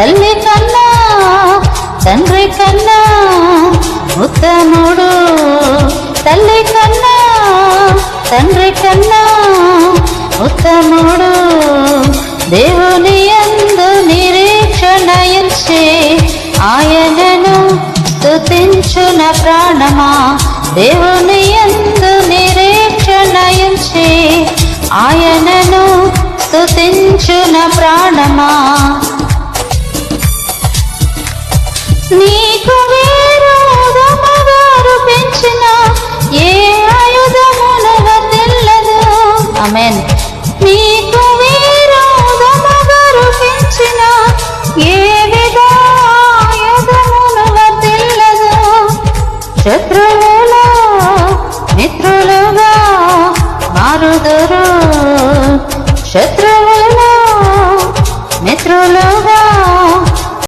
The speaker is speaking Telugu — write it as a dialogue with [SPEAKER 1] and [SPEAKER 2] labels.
[SPEAKER 1] తల్లి కన్నా తండ్రి కన్నా ఉత్తముడు. తల్లి కన్నా తండ్రి కన్నా ఉత్తముడు. దేవుని యందు నిరీక్షణయించి ఆయనను స్తుతించున ప్రాణమా? దేవుని ఎందు నిరీక్షణయించి ఆయనను స్తుతించున ప్రాణమా? నీకు వేరాదమగారు పెంచిన ఏ ఆయుధమునగ తెల్లదు? అమెన్ నీకు వేరాదమగారు పెంచిన ఏ విధ ఆయుధమునగ తెల్లదు? శత్రువులో మిత్రులుగా మారుదురు. మిత్రులుగా